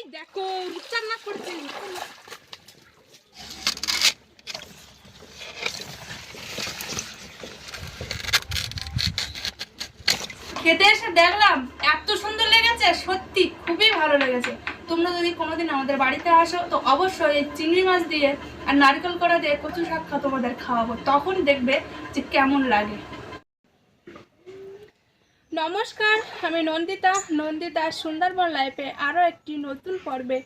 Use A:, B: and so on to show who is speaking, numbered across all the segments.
A: এই দেখো খেতে এসে দেখলাম, এত সুন্দর লেগেছে, সত্যি খুবই ভালো লেগেছে। তোমরা যদি কোনোদিন আমাদের বাড়িতে আসো, তো অবশ্যই এই চিংড়ি মাছ দিয়ে আর নারকেল করা দিয়ে কচু শাক তোমাদের খাওয়াবো। তখন দেখবে যে কেমন লাগে। নমস্কার, আমি নন্দিতা। নন্দিতা সুন্দরবন লাইফে আরও একটি নতুন পর্বে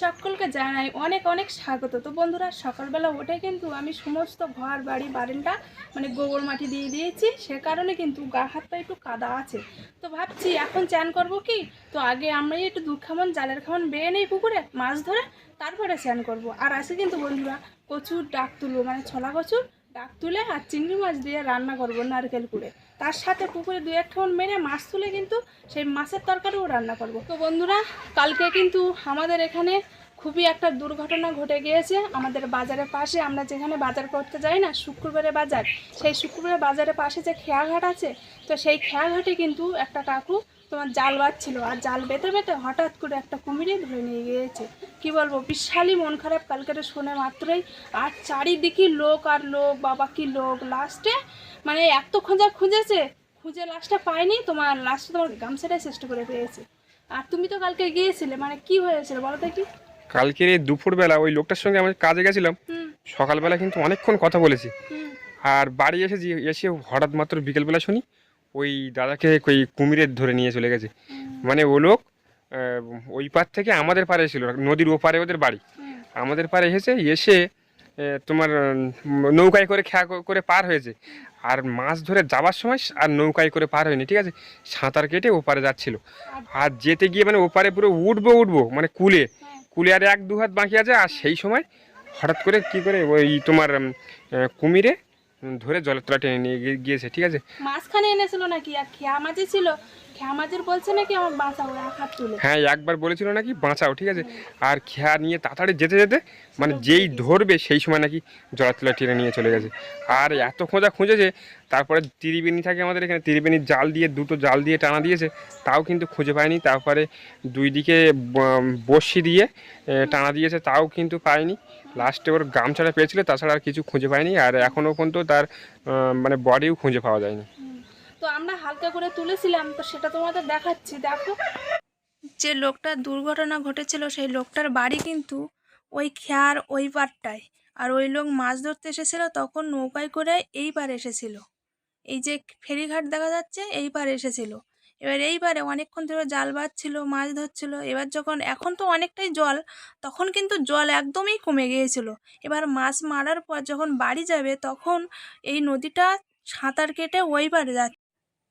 A: সকলকে জানাই অনেক অনেক স্বাগত। তো বন্ধুরা, সকালবেলা উঠে কিন্তু আমি সমস্ত ঘর, বাড়ি বারেন্ডা মানে গোবর মাটি দিয়ে দিয়েছি। সে কারণে কিন্তু গা হাত পা একটু কাদা আছে। তো ভাবছি এখন চান করব কি? তো আগে আমরা একটু দুধ খামন জালের খামন বেয়ে নেই পুকুরে মাছ ধরে তারপরে চান করব। আর আসে কিন্তু বন্ধুরা, কচুর ডাক তুলবো মানে ছলা কচুর ডাক তুলে আর চিংড়ি মাছ দিয়ে রান্না করব নারকেল কুড়ে। তার সাথে পুকুরে দু এক ঠোন মেরে মাছ তুলে কিন্তু সেই মাছের তরকারিও রান্না করব। তো বন্ধুরা, কালকে কিন্তু আমাদের এখানে খুবই একটা দুর্ঘটনা ঘটে গিয়েছে। আমাদের বাজারের পাশে, আমরা যেখানে বাজার করতে যাই না শুক্রবারের বাজার, সেই শুক্রবারের বাজারের পাশে যে খেয়াঘাট আছে, তো সেই খেয়াঘাটে কিন্তু একটা কাকু তোমার জাল বাঁধছিল আর জাল বেঁধে বেঁধে হঠাৎ করে একটা কুমিরে ধরে নিয়ে গিয়েছে। কি বলব বিশালই মন খারাপ। কালকে শুনে মাত্রই আর চারিদিকে লোক আর লোক বাবা কি লোক। লাস্টে মানে এত খোঁজা খুঁজেছে খুঁজে লাস্টটা পায়নি তোমার লাস্টে তোমার গামছাটাই চেষ্টা করে পেয়েছে। আর তুমি তো কালকে গিয়েছিলে মানে কি হয়েছিল বলো তো কি
B: কালকের এই দুপুরবেলা ওই লোকটার সঙ্গে আমি কাজে গেছিলাম। সকালবেলা কিন্তু অনেকক্ষণ কথা বলেছি। আর বাড়ি এসেছি এসে হঠাৎ মাত্র বিকেলবেলা শুনি ওই দাদাকে ওই কুমিরের ধরে নিয়ে চলে গেছে। মানে ও লোক ওই পার থেকে আমাদের পারে ছিল নদীর ওপারে ওদের বাড়ি। আমাদের পারে এসেছে এসে তোমার নৌকায় করে খেয়া করে পার হয়েছে। আর মাছ ধরে যাবার সময় আর নৌকায় করে পার হয়নি ঠিক আছে? সাঁতার কেটে ওপারে যাচ্ছিল। আর যেতে গিয়ে মানে ওপারে পুরো উঠবো উঠবো মানে কুলে। কুলে আর এক দু হাত বাঁকি আছে আর সেই সময় হঠাৎ করে কি করে ওই তোমার কুমিরে ধরে জলের তলা টেনে নিয়ে গিয়ে- গিয়েছে, ঠিক আছে?
A: মাঝখানে এনেছিল নাকি? আর খেয়া মাঝে ছিল।
B: হ্যাঁ একবার বলেছিল নাকি, বাঁচাও, ঠিক আছে? আর খেয়া নিয়ে তাড়াতাড়ি যেতে যেতে মানে যেই ধরবে সেই সময় নাকি জলের তলা টেনে নিয়ে চলে গেছে। আর এত খোঁজা খুঁজেছে, তারপরে ত্রিবেণী থাকে আমাদের এখানে, ত্রিবেণীর জাল দিয়ে, দুটো জাল দিয়ে টানা দিয়েছে, তাও কিন্তু খুঁজে পায়নি। তারপরে দুই দিকে ব- বড়শি দিয়ে টানা দিয়েছে, তাও কিন্তু পায়নি। লাস্টে ওর গামছাটা পেয়েছিল, তাছাড়া আর কিছু খুঁজে পায়নি, আর এখনও পর্যন্ত তার মানে বডিও খুঁজে পাওয়া যায়নি।
A: তো আমরা হালকা করে তুলেছিলাম, তো সেটা তোমাদের দেখাচ্ছি, দেখো। যে লোকটার দুর্ঘটনা ঘটেছিল, সেই লোকটার বাড়ি কিন্তু ওই খেয়ার ওই পারটায় আর ওই লোক মাছ ধরতে এসেছিল, তখন নৌকায় করে এই পার এসেছিল। এই যে ফেরিঘাট দেখা যাচ্ছে এই পার এসেছিল। এবার এই পারে অনেকক্ষণ ধরে জাল বাঁধছিল, মাছ ধরছিল। এবার যখন, এখন তো অনেকটাই জল, তখন কিন্তু জল একদমই কমে গিয়েছিল। এবার মাছ মারার পর যখন বাড়ি যাবে, তখন এই নদীটা সাঁতার কেটে ওই পারে যাচ্ছে।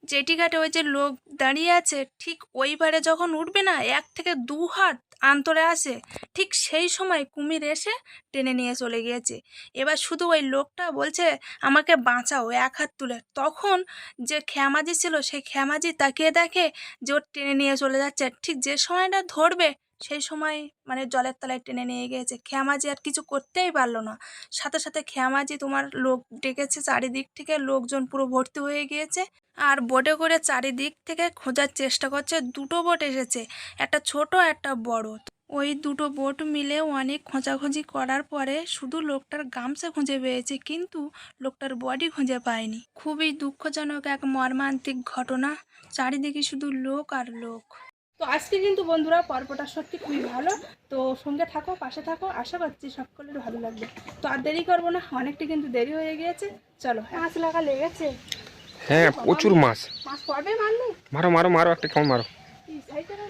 A: জেটি ঘাটে ওই যে লোক দাঁড়িয়ে আছে, ঠিক ওই পারে যখন উঠবে না, এক থেকে দু হাত আন্তরে আসে, ঠিক সেই সময় কুমির এসে টেনে নিয়ে চলে গিয়েছে। এবার শুধু ওই লোকটা বলছে, আমাকে বাঁচাও, এক হাত তুলে। তখন যে খ্যামাজি ছিল, সেই খ্যামাজি তাকিয়ে দেখে যে ওর টেনে নিয়ে চলে যাচ্ছে। ঠিক যে সময়টা ধরবে সেই সময় মানে জলের তলায় টেনে নিয়ে গিয়েছে। খেয়ামাজি আর কিছু করতেই পারল না। সাথে সাথে খেয়ামাজি তোমার লোক ডেকেছে চারিদিক থেকে, লোকজন পুরো ভর্তি হয়ে গিয়েছে আর বোটে করে চারিদিক থেকে খোঁজার চেষ্টা করছে। দুটো বোট এসেছে, একটা ছোট, একটা বড়। ওই দুটো বোট মিলে অনেক খোঁজাখুঁজি করার পরে শুধু লোকটার গামছা খুঁজে পেয়েছে, কিন্তু লোকটার বডি খুঁজে পায়নি। খুবই দুঃখজনক এক মর্মান্তিক ঘটনা। চারিদিকে শুধু লোক আর লোক। তো আজকে কিন্তু বন্ধুরা পর্বটা সত্যি খুবই ভালো। তো সঙ্গে থাকো পাশে থাকো আশা করছি সকলের ভালো লাগবে। তো আর দেরি করব না অনেকটা কিন্তু দেরি হয়ে গিয়েছে। চলো মাছ লাগা লেগেছে।
B: হ্যাঁ প্রচুর মাছ।
A: মাছ পড়বে মারলে?
B: মারো মারো মারো একটা খাউন মারো।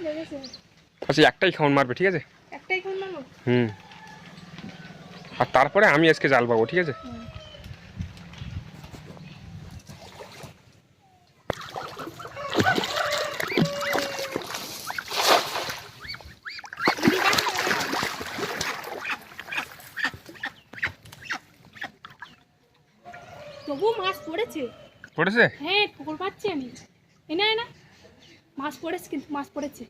A: লেগেছে।
B: আচ্ছা একটাই খাউন মারবে ঠিক আছে?
A: একটাই কোন মারবো?
B: হুম। আর তারপরে আমি আজকে জাল পাবো ঠিক আছে
A: হুম। তবু মাছ পড়েছে
B: পড়েছে?
A: হ্যাঁ ঠোকর পাচ্ছি আমি। এ না না। মাছ পড়েছে কিন্তু মাছ পড়েছে।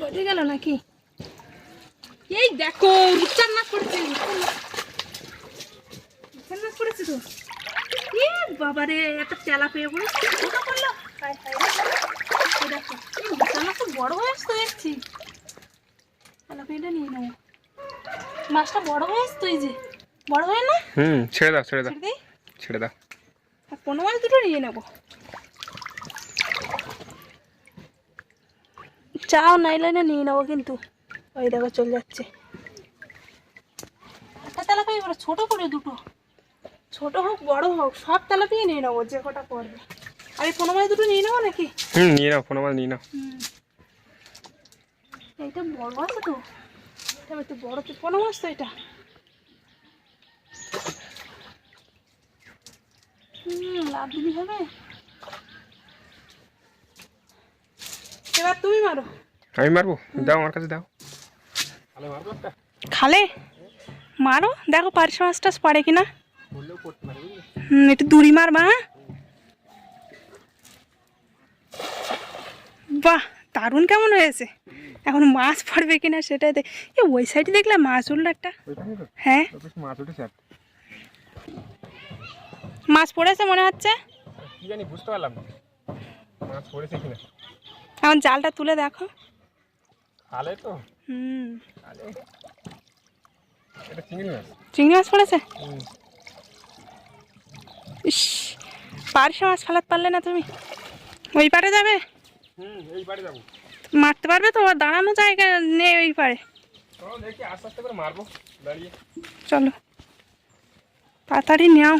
A: বোঝে গেল নাকি? এই দেখো, রূপচাঁদ মাছ পড়েছে, রূপচাঁদ মাছ মাছ পড়েছে তো? বাবারে, একটা চেলা পেয়ে বলে ওটা। এই দেখো একটা বড় হয়ে আসতো দেখছি। পেয়েটা নিয়ে নেব। মাছটা বড় হয়ে আসতো এই যে। বড় হয় না?
B: হুম ছেড়ে দাও ছেড়ে দাও।
A: ছেড়ে
B: দাও।
A: কোনো মাছ দুটো নিয়ে নেব। চাও নাইলাইনে নিয়ে নেব কিন্তু। ওই দেখো চলে যাচ্ছে। একটা তেলাপিয়া এবার ছোটো করে দুটো। ছোট হোক বড় হোক সব তেলাপিয়া নিয়ে নেব যে কটা আর এই কোনো মাছ দুটো নিয়ে নেব নাকি?
B: হুম নিয়ে নাও ফোন আমার নিয়ে নাও।
A: এইটা বড় আছে তো। একটু বড় তো কোনো মাছ তো এটা। হুম লাভ দিবি হবে? এবার তুমি মারো।
B: আমি মারবো? দাও আমার কাছে দাও।
A: খালে? মারো। দেখো পারিস মাছ টাছ পড়ে কিনা।
B: বললেও করতে পারে বুঝলে?
A: হুম একটু দূরি মারবা হ্যাঁ? বাহ! দারুণ কেমন হয়েছে? এখন মাছ পড়বে কিনা সেটাই দেখ এ ওই সাইডে দেখলে মাছ উঠল একটা হ্যাঁ?
B: মাছ
A: পড়েছে মনে হচ্ছে?
B: বুঝতে পারলাম মাছ পড়েছে কিনা।
A: এখন জালটা তুলে দেখো।
B: খালে তো।
A: হুম।
B: এটা চিংড়ি মাছ।
A: চিংড়ি মাছ পড়েছে। ইস মাছ ফেলাতে পারলে না তুমি। ওই পারে যাবে?
B: হুম এই বাড়ি যাব।
A: মারতে পারবে তো দাঁড়ানো জায়গা নেই ওই পারে।
B: চলো দেখি আস্তে আস্তে করে মারবো দাঁড়িয়ে।
A: চলো। তাড়াতাড়ি নেও।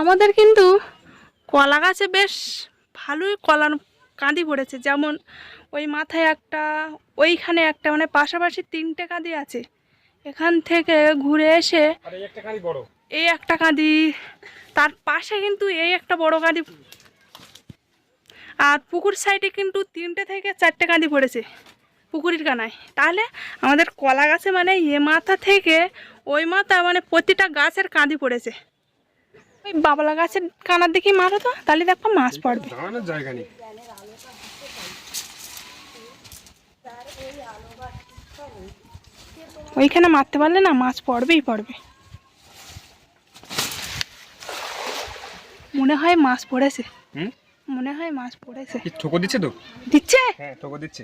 A: আমাদের কিন্তু কলা গাছে বেশ ভালোই কলার কাঁদি পড়েছে। যেমন ওই মাথায় একটা ওইখানে একটা মানে পাশাপাশি তিনটে কাঁদি আছে। এখান থেকে ঘুরে এসে
B: এই একটা
A: এই একটা কাঁদি তার পাশে কিন্তু এই একটা বড় কাঁদি আর পুকুর সাইডে কিন্তু তিনটে থেকে চারটে কাঁদি পড়েছে পুকুরের কানায়। তাহলে আমাদের কলা গাছে মানে এ মাথা থেকে ওই মাথা মানে প্রতিটা গাছের কাঁদি পড়েছে। ওই বাবলা গাছের কানার দিকে মারো তো তাহলে দেখো মাছ পড়বে। ওইখানে মারতে পারলে না মাছ পড়বেই পড়বে। মনে হয় মাছ পড়েছে।
B: হুম?
A: মনে হয় মাছ পড়েছে।
B: ঠোকো দিচ্ছে তো?
A: দিচ্ছে?
B: হ্যাঁ ঠোকো দিচ্ছে।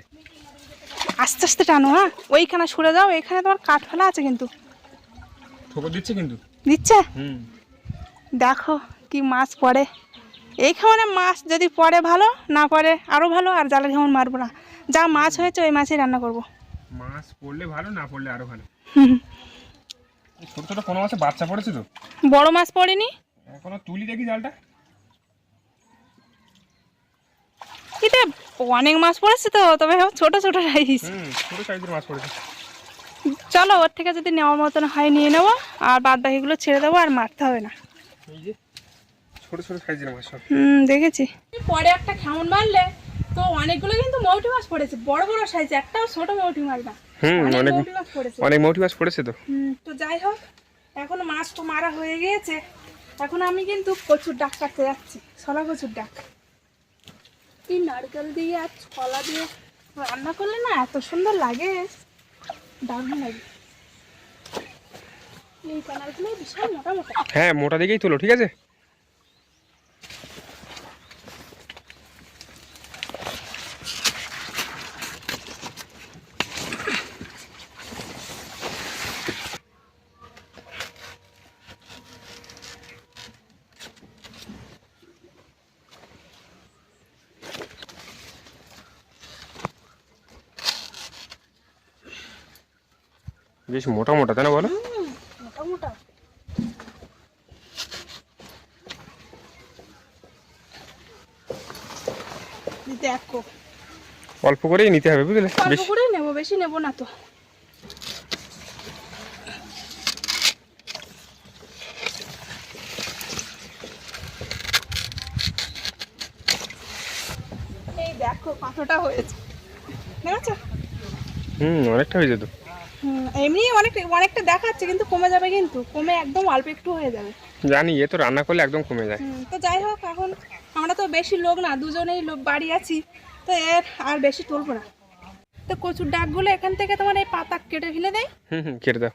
A: আস্তে আস্তে টানো হ্যাঁ? ওইখানে সরে যাও এখানে তোমার কাঠ ফেলা আছে কিন্তু।
B: ঠোকো দিচ্ছে কিন্তু?
A: দিচ্ছে?
B: হুম।
A: দেখো কি মাছ পড়ে। এইখানে মাছ যদি পড়ে ভালো না পড়ে আরও ভালো আর জালে ঘেমন মারবো না। যা মাছ হয়েছে ওই মাছই রান্না করব।
B: মাছ পড়লে ভালো না পড়লে আরও ভালো? ছোট ছোট কোনো মাছে বাচ্চা পড়েছে তো?
A: বড় মাছ পড়েনি?
B: এখনও তুলি দেখি জালটা।
A: এটা অনেক মাছ পড়েছে তো তবে ছোট ছোট রাইস
B: হুম ছোট সাইজের মাছ পড়েছে।
A: চলো ওর থেকে যদি নেওয়ার মতন হয় নিয়ে নেব আর বাদ বাকিগুলো ছেড়ে দেবো আর মারতে হবে না।
B: ছোট ছোট সাইজের মাছ
A: হুম দেখেছি। পরে একটা কেমন মারলে তো অনেকগুলো কিন্তু মৌটি মাছ পড়েছে বড় বড় সাইজ একটাও ছোট মৌটি মাছ না।
B: হুম
A: অনেক
B: অনেক
A: মৌটি মাছ পড়েছে।
B: অনেক মাছ পড়েছে তো।
A: হুম, তো যাই হোক এখন মাছ তো মারা হয়ে গিয়েছে। এখন আমি কিন্তু কচুর ডাক কাটতে যাচ্ছি ছলা কচুর ডাক। এই নারকেল দিয়ে আর ছলা দিয়ে রান্না করলে না এত সুন্দর লাগে? দারুণ লাগে। এই কানারগুলো বিশাল মোটা মোটা
B: হ্যাঁ মোটা দিকেই তোলো, ঠিক আছে? বেশ মোটা মোটা তাই না বলো?
A: মোটা মোটা। দেখো
B: অল্প করেই নিতে হবে বুঝলে?
A: অল্প করেই নেব বেশি নেব না তো। এই দেখো কতটা হয়েছে। দেখেছ?
B: হুম অনেকটা হয়ে যেত
A: হুম, এমনি অনেক অনেকটা দেখাচ্ছে কিন্তু কমে যাবে কিন্তু কমে একদম অল্প একটু হয়ে যাবে।
B: জানি এ তো রান্না করলে একদম কমে যায়।
A: তো যাই হোক এখন আমরা তো বেশি লোক না দুজনেই লোক বাড়ি আছি তো এর আর বেশি তুলবো না। তো কচুর ডাকগুলো এখান থেকে তোমার এই পাতা কেটে ফেলে দেয়
B: হুম হুম কেটে দাও।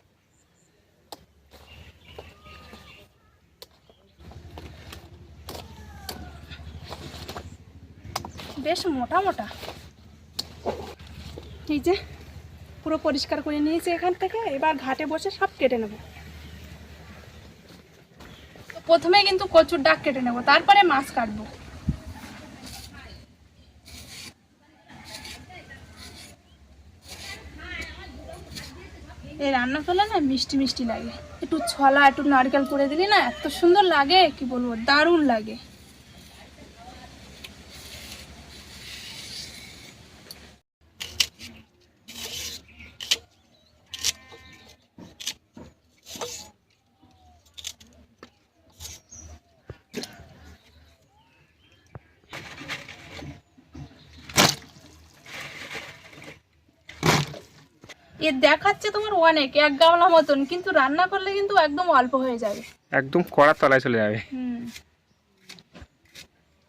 A: বেশ মোটা মোটা। এই যে পুরো পরিষ্কার করে নিয়েছি এখান থেকে। এবার ঘাটে বসে সব কেটে নেব। প্রথমে কিন্তু কচুর ডাক কেটে নেব, তারপরে মাছ কাটবো। এই রান্না করলে না মিষ্টি মিষ্টি লাগে। একটু ছলা, একটু নারকেল করে দিলি না, এত সুন্দর লাগে, কি বলব, দারুণ লাগে। এ দেখাচ্ছে তোমার অনেক এক গামলা মতন কিন্তু রান্না করলে কিন্তু একদম অল্প হয়ে যাবে।
B: একদম কড়ার তলায় চলে যাবে।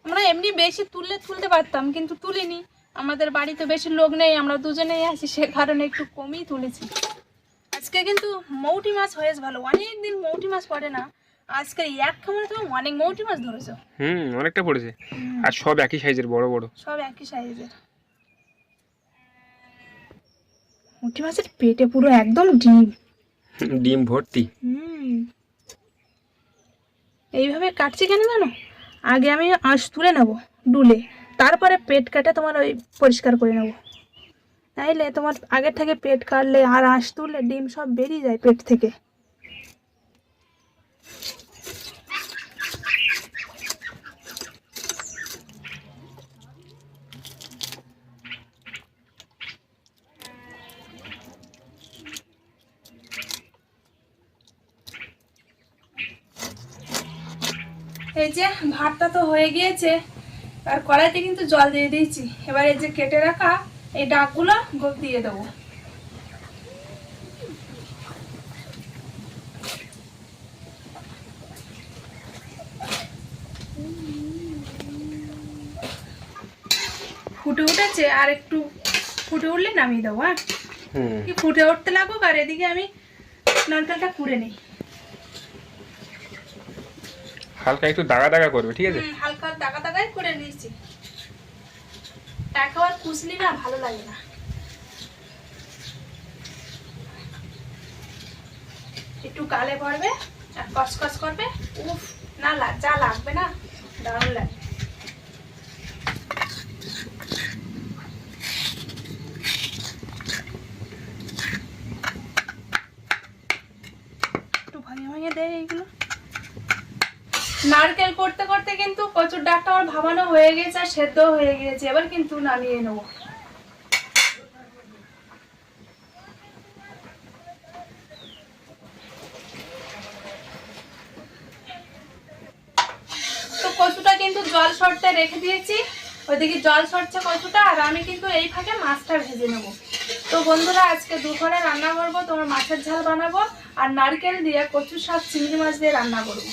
A: আমরা এমনি বেশি তুললে তুলতে পারতাম কিন্তু তুলিনি। আমাদের বাড়িতে বেশি লোক নেই আমরা দুজনেই আছি সে কারণে একটু কমই তুলেছি। আজকে কিন্তু মৌটি মাছ হয়েছে ভালো অনেক দিন মৌটি মাছ পড়ে না। আজকে এক খামারে তুমি অনেক মৌটি মাছ ধরেছো।
B: হুম অনেকটা পড়েছে। আর সব একই সাইজের বড় বড়।
A: সব একই সাইজের মৌটি মাছের পেটে পুরো একদম ডিম।
B: ডিম ভর্তি।
A: হুম। এইভাবে কাটছি কেন জানো? আগে আমি আঁশ তুলে নেব ডুলে তারপরে পেট কাটে তোমার ওই পরিষ্কার করে নেব। নাইলে তোমার আগের থেকে পেট কাটলে আর আঁশ তুললে ডিম সব বেরিয়ে যায় পেট থেকে। এই যে ভাতটা তো হয়ে গিয়েছে আর কড়াইতে কিন্তু জল দিয়ে দিয়েছি। এবার এই যে কেটে রাখা এই ডাকগুলো গোপ দিয়ে দেবো। ফুটে উঠেছে আর একটু ফুটে উঠলে নামিয়ে দেবো হ্যাঁ? কি ফুটে উঠতে লাগুক আর এদিকে আমি নারকেলটা কুড়ে নিই।
B: হালকা একটু দাগা দাগা করবে, ঠিক আছে?
A: হালকা দাগা দাগাই করে নিয়েছি। একেবার কুচলি না, ভালো লাগে না। একটু গালে পড়বে আর কসকস করবে, উফ, না যা লাগবে না, দারুণ লাগে। একটু ভাঙে ভাঙে দেয় নারকেল করতে করতে কিন্তু কচুর ডাকটা আমার ভাবানো হয়ে গেছে আর সেদ্ধ হয়ে গিয়েছে এবার কিন্তু নামিয়ে নেব। কচুটা কিন্তু জল সরতে রেখে দিয়েছি। ওইদিকে জল সরছে কচুটা আর আমি কিন্তু এই ফাঁকে মাছটা ভেজে নেব। তো বন্ধুরা, আজকে দুপুরে রান্না করব, তোমার মাছের ঝাল বানাবো আর নারকেল দিয়ে কচুর শাক, চিংড়ি মাছ দিয়ে রান্না করব।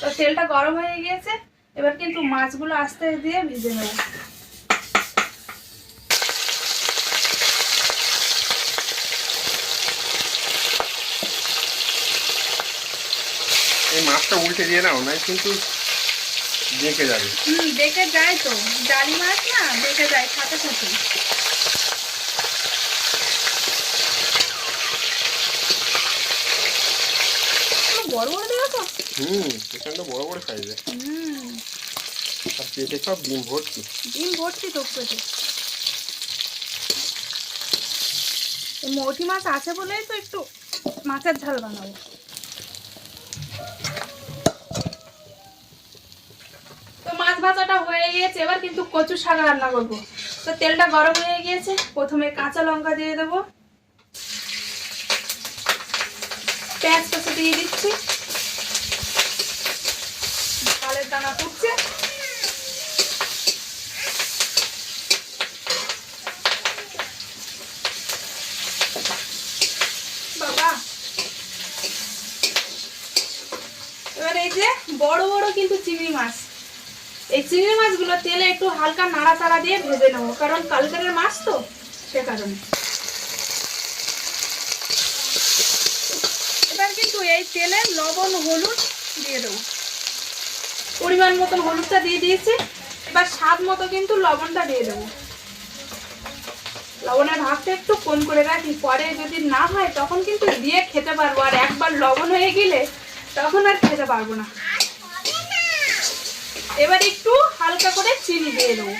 A: তো তেলটা গরম হয়ে গিয়েছে। এবার কিন্তু মাছগুলো আস্তে দিয়ে ভেজে নেব।
B: এই মাছটা উল্টে দিয়ে নাও নাই কিন্তু দেখে যাবে।
A: হুম দেখে যায় তো। জালি মাছ না দেখে যায় সাথে সাথে। বড় বড় দেখো
B: হুম। প্রচণ্ড বড় বড় সাইজের
A: হুম।
B: আর পেটে সব ডিম ভর্তি।
A: ডিম ভর্তি তো পেটে মৌটি মাছ আছে বলেই তো একটু মাছের ঝাল বানাবো। তো মাছ ভাজাটা হয়ে গিয়েছে এবার কিন্তু কচু শাক রান্না করব। তো তেলটা গরম হয়ে গিয়েছে প্রথমে কাঁচা লঙ্কা দিয়ে দেবো। পেঁয়াজ কষে দিয়ে দিচ্ছি চালের দানা ফুটছে বাবা এবার এই যে বড় বড় কিন্তু চিংড়ি মাছ এই চিংড়ি মাছগুলো তেলে একটু হালকা নাড়া নাড়াচাড়া দিয়ে ভেজে নেব, কারণ কালকের মাছ তো সে কারণে। এবার কিন্তু এই তেলে লবণ, হলুদ দিয়ে দেবো। পরিমাণ মতন হলুদটা দিয়ে দিয়েছি, এবার স্বাদ মতো কিন্তু লবণটা দিয়ে দেবো। লবণের ভাগটা একটু কম করে রাখি, পরে যদি না হয় তখন কিন্তু দিয়ে খেতে পারব, আর একবার লবণ হয়ে গেলে তখন আর খেতে পারব না। এবার একটু হালকা করে চিনি দিয়ে দেবো।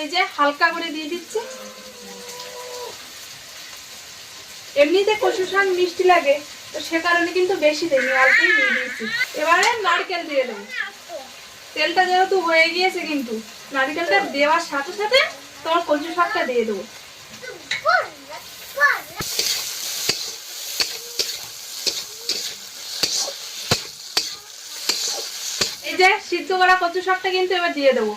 A: এই যে হালকা করে দিয়ে দিচ্ছি। এমনিতে কচু শাক মিষ্টি লাগে, তো সে কারণে কিন্তু বেশি দেয়নি অল্পই দিয়ে দিয়েছি। এবারে নারকেল দিয়ে দেবো। তেলটা যেহেতু হয়ে গিয়েছে কিন্তু, নারকেলটা দেওয়ার সাথে সাথে তোমার কচু শাকটা দিয়ে দেবো। এই যে সিদ্ধ করা কচু শাকটা কিন্তু এবার দিয়ে দেবো।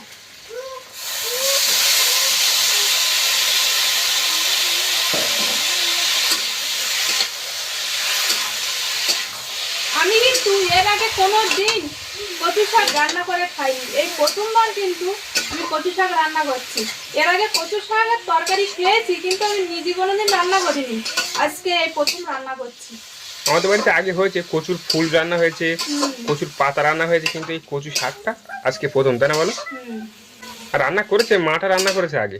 A: আমি কিন্তু এর আগে কোনো দিন কচু শাক রান্না করে খাইনি। এই প্রথমবার কিন্তু আমি কচু শাক রান্না করছি। এর আগে কচু শাকের তরকারি খেয়েছি, কিন্তু আমি নিজে কোনোদিন রান্না করিনি। আজকে এই প্রথম রান্না করছি।
B: আমাদের বাড়িতে আগে হয়েছে কচুর ফুল রান্না হয়েছে কচুর পাতা রান্না হয়েছে কিন্তু এই কচু শাকটা আজকে প্রথম তাই না বলো? আর রান্না করেছে মাটা রান্না করেছে আগে?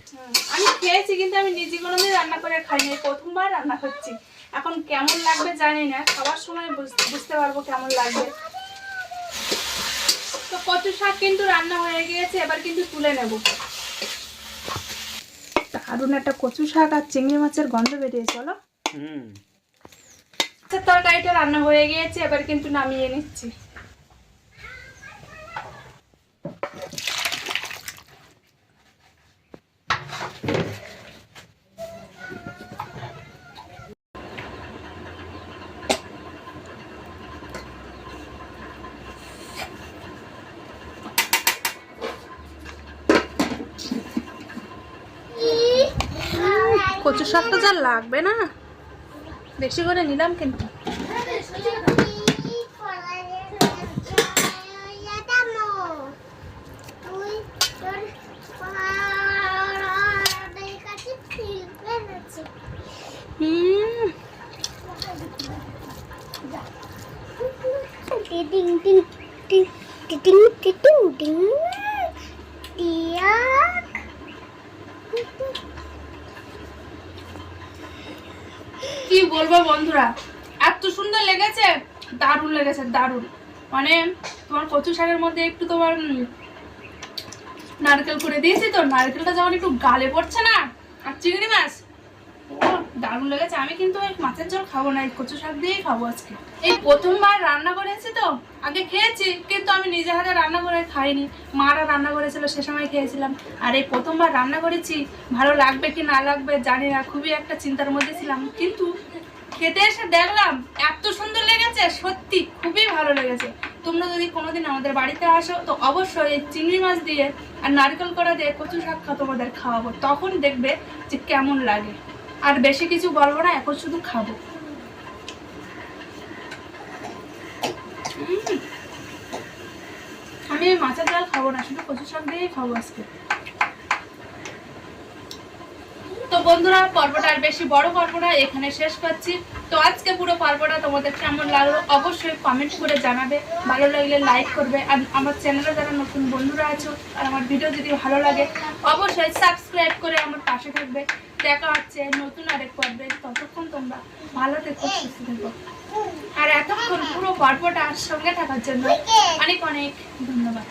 A: আমি খেয়েছি কিন্তু আমি নিজে কোনোদিন রান্না করে খাইনি প্রথমবার রান্না করছি। এখন কেমন লাগবে জানি না খাবার সময় বুঝ- বুঝতে পারব কেমন লাগবে। তো কচু শাক কিন্তু রান্না হয়ে গিয়েছে এবার কিন্তু তুলে নেব। দারুণ একটা কচু শাক আর চিংড়ি মাছের গন্ধ বেরিয়েছে বলো।
B: হুম।
A: মাছের তরকারিটা রান্না হয়ে গিয়েছে এবার কিন্তু নামিয়ে নিচ্ছি। কচু শাকটা যা লাগবে না? বেশি করে নিলাম কিন্তু হুম
C: Ding ding ding ding ding ding ding ding. Tiak.
A: কি বলব বন্ধুরা এত সুন্দর লেগেছে দারুণ। মানে তোমার কচু শাকের মধ্যে একটু তোমার নারকেল করে দিয়েছি তো, নারকেলটা যখন একটু গালে পড়ছে না, আর চিংড়ি মাছ দারুণ লেগেছে। আমি কিন্তু ওই মাছের ঝোল খাব না, এই কচু শাক দিয়েই খাব আজকে। এই প্রথমবার রান্না করেছি তো, আগে খেয়েছি, কিন্তু আমি নিজে হাতে রান্না করে খাইনি। মারা রান্না করেছিল, সে সময় খেয়েছিলাম। আর এই প্রথমবার রান্না করেছি, ভালো লাগবে কি না লাগবে জানি না, খুবই একটা চিন্তার মধ্যে ছিলাম। কিন্তু খেতে এসে দেখলাম এত সুন্দর লেগেছে, সত্যি খুবই ভালো লেগেছে। তোমরা যদি কোনোদিন আমাদের বাড়িতে আসো, তো অবশ্যই এই চিংড়ি মাছ দিয়ে আর নারকেল করা দিয়ে কচু শাক তোমাদের খাওয়াবো। তখন দেখবে যে কেমন লাগে। আর বেশি কিছু বলব না, এখন শুধু খাব। আমি মাছের ডাল খাব না, শুধু কচু শাক দিয়েই খাব আজকে। তো বন্ধুরা, পর্বটা আর বেশি বড় পর্বটা এখানে শেষ করছি। তো আজকে পুরো পর্বটা তোমাদের কেমন লাগল অবশ্যই কমেন্ট করে জানাবে। ভালো লাগলে লাইক করবে। আর আমার চ্যানেলে যারা নতুন বন্ধুরা আছো, আর আমার ভিডিও যদি ভালো লাগে, অবশ্যই সাবস্ক্রাইব করে আমার পাশে থাকবে। দেখা হচ্ছে নতুন আরেক পর্বে। ততক্ষণ তোমরা ভালো থেকো, সুস্থ থেকো। আর এতক্ষণ পুরো পর্বটা সঙ্গে থাকার জন্য অনেক অনেক ধন্যবাদ।